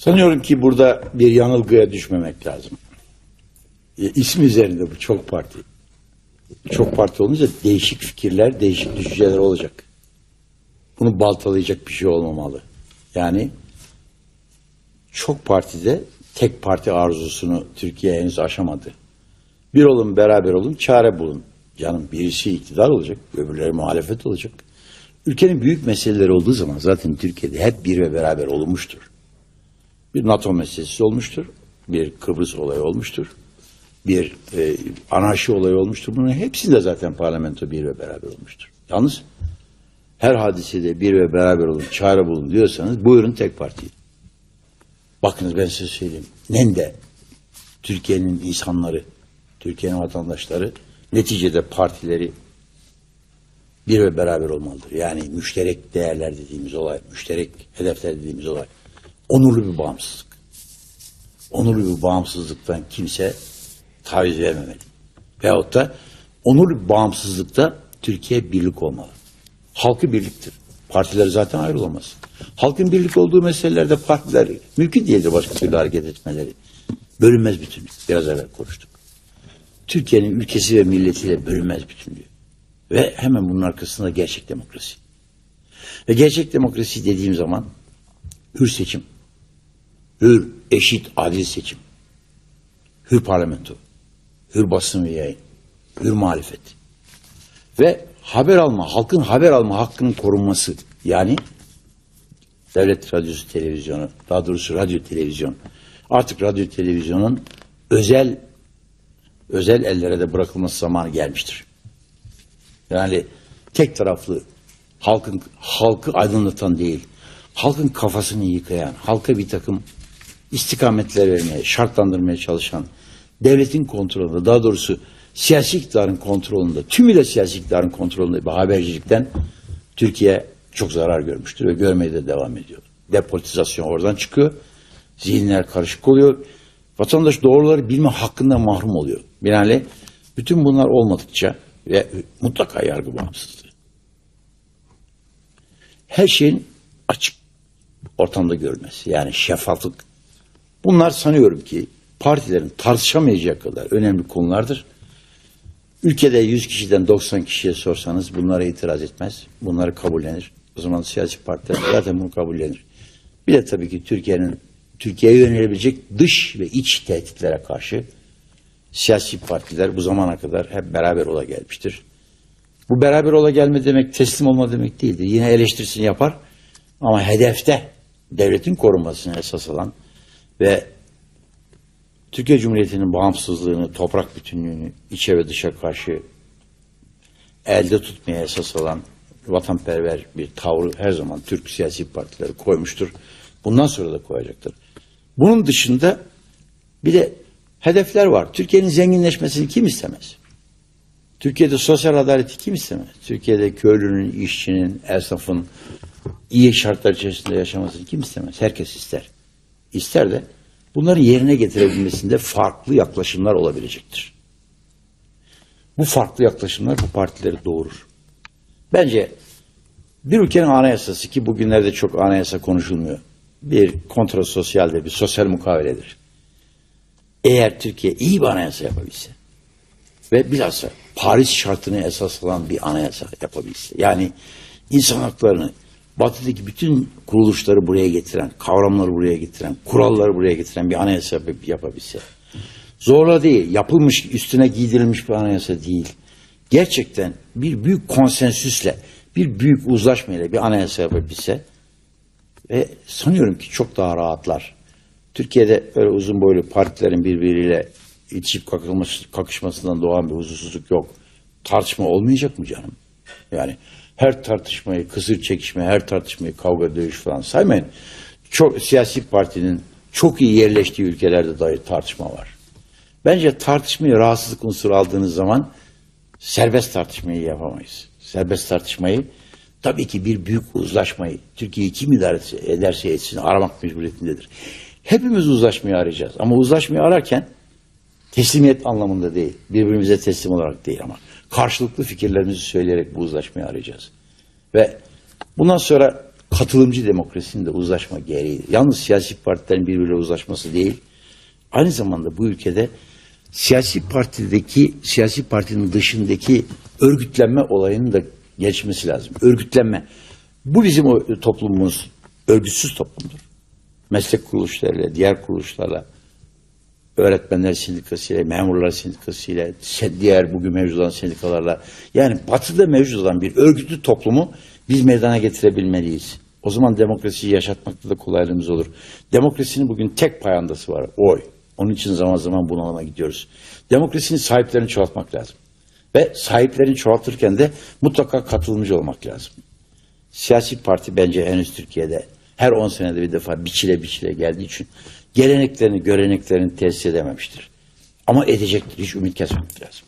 Sanıyorum ki burada bir yanılgıya düşmemek lazım. E, ismi üzerinde bu çok parti. Çok parti olunca değişik fikirler, değişik düşünceler olacak. Bunu baltalayacak bir şey olmamalı. Yani çok partide tek parti arzusunu Türkiye henüz aşamadı. Bir olun beraber olun, çare bulun. Canım birisi iktidar olacak, öbürleri muhalefet olacak. Ülkenin büyük meseleleri olduğu zaman zaten Türkiye'de hep bir ve beraber olunmuştur. Bir NATO meselesi olmuştur, bir Kıbrıs olayı olmuştur, bir e, anarşi olayı olmuştur. Bunların hepsinde zaten parlamento bir ve beraber olmuştur. Yalnız her hadisede bir ve beraber olun, çare bulun diyorsanız buyurun tek parti. Bakınız ben size söyleyeyim. Nende Türkiye'nin insanları, Türkiye'nin vatandaşları neticede partileri bir ve beraber olmalıdır. Yani müşterek değerler dediğimiz olay, müşterek hedefler dediğimiz olay. Onurlu bir bağımsızlık. Onurlu bir bağımsızlıktan kimse taviz vermemeli. Veyahut da onurlu bir bağımsızlıkta Türkiye birlik olmalı. Halkı birliktir. Partiler zaten ayrılamaz. Halkın birlik olduğu meselelerde partiler mümkün değildir başka türlü hareket etmeleri. Bölünmez bütünlük. Biraz evvel konuştuk. Türkiye'nin ülkesi ve milletiyle bölünmez bütünlüğü. Ve hemen bunun arkasında gerçek demokrasi. Ve gerçek demokrasi dediğim zaman hür seçim, hür, eşit, adil seçim, hür parlamento, hür basın ve yayın, hür muhalefet. Ve haber alma, halkın haber alma hakkının korunması yani devlet radyosu televizyonu, daha doğrusu radyo televizyon, artık radyo televizyonun özel özel ellere de bırakılması zamanı gelmiştir. Yani tek taraflı halkın halkı aydınlatan değil, halkın kafasını yıkayan, halka bir takım istikametler vermeye, şartlandırmaya çalışan, devletin kontrolünde, daha doğrusu siyasi iktidarın kontrolünde, tümüyle siyasi iktidarın kontrolünde bir habercilikten Türkiye çok zarar görmüştür ve görmeye de devam ediyor. Depolitizasyon oradan çıkıyor, zihinler karışık oluyor, vatandaş doğruları bilme hakkından mahrum oluyor. Binaenaleyh bütün bunlar olmadıkça ve mutlaka yargı bağımsızlığı. Her şeyin açık ortamda görülmesi. Yani şeffaflık. Bunlar sanıyorum ki partilerin tartışamayacağı kadar önemli konulardır. Ülkede 100 kişiden 90 kişiye sorsanız bunlara itiraz etmez. Bunları kabullenir. O zaman siyasi partiler zaten bunu kabullenir. Bir de tabii ki Türkiye'nin Türkiye'ye yönelebilecek dış ve iç tehditlere karşı siyasi partiler bu zamana kadar hep beraber ola gelmiştir. Bu beraber ola gelme demek teslim olma demek değildir. Yine eleştirisini yapar ama hedefte devletin korunmasını esas alan ve Türkiye Cumhuriyeti'nin bağımsızlığını, toprak bütünlüğünü içe ve dışa karşı elde tutmaya esas alan vatanperver bir tavrı her zaman Türk siyasi partileri koymuştur. Bundan sonra da koyacaktır. Bunun dışında bir de hedefler var. Türkiye'nin zenginleşmesini kim istemez? Türkiye'de sosyal adaleti kim istemez? Türkiye'de köylünün, işçinin, esnafın iyi şartlar içerisinde yaşamasını kim istemez? Herkes ister. İster de bunların yerine getirebilmesinde farklı yaklaşımlar olabilecektir. Bu farklı yaklaşımlar bu partileri doğurur. Bence bir ülkenin anayasası ki bugünlerde çok anayasa konuşulmuyor. Bir kontrasosyalde bir sosyal mukaveledir. Eğer Türkiye iyi bir anayasa yapabilse ve bilhassa Paris şartını esas alan bir anayasa yapabilse. Yani insan haklarını batıdaki bütün kuruluşları buraya getiren, kavramları buraya getiren, kuralları buraya getiren bir anayasa yap- yapabilse. Zorla değil, yapılmış, üstüne giydirilmiş bir anayasa değil. Gerçekten bir büyük konsensüsle, bir büyük uzlaşmayla bir anayasa yapabilse ve sanıyorum ki çok daha rahatlar. Türkiye'de öyle uzun boylu partilerin birbiriyle itişip kakışmasından doğan bir huzursuzluk yok. Tartışma olmayacak mı canım? Yani her tartışmayı, kısır çekişme, her tartışmayı kavga, dövüş falan saymayın. Çok siyasi partinin çok iyi yerleştiği ülkelerde dair tartışma var. Bence tartışmayı rahatsızlık unsuru aldığınız zaman serbest tartışmayı yapamayız. Serbest tartışmayı tabii ki bir büyük uzlaşmayı Türkiye'yi kim idare ederse etsin aramak mecburiyetindedir. Hepimiz uzlaşmayı arayacağız ama uzlaşmayı ararken teslimiyet anlamında değil, birbirimize teslim olarak değil ama karşılıklı fikirlerimizi söyleyerek bu uzlaşmayı arayacağız. Ve bundan sonra katılımcı demokrasinin de uzlaşma gereğidir. Yalnız siyasi partilerin birbiriyle uzlaşması değil, aynı zamanda bu ülkede siyasi partideki, siyasi partinin dışındaki örgütlenme olayının da geçmesi lazım. Örgütlenme. Bu bizim toplumumuz örgütsüz toplumdur. Meslek kuruluşlarıyla, diğer kuruluşlarla, öğretmenler sendikasıyla, memurlar sendikasıyla, se- diğer bugün mevcut olan sendikalarla yani batıda mevcut olan bir örgütlü toplumu biz meydana getirebilmeliyiz. O zaman demokrasiyi yaşatmakta da kolaylığımız olur. Demokrasinin bugün tek payandası var, oy. Onun için zaman zaman bunalıma gidiyoruz. Demokrasinin sahiplerini çoğaltmak lazım. Ve sahiplerini çoğaltırken de mutlaka katılımcı olmak lazım. Siyasi parti bence henüz Türkiye'de her 10 senede bir defa biçile biçile geldiği için geleneklerini, göreneklerini tesis edememiştir. Ama edecektir. Hiç ümit kesmemek lazım.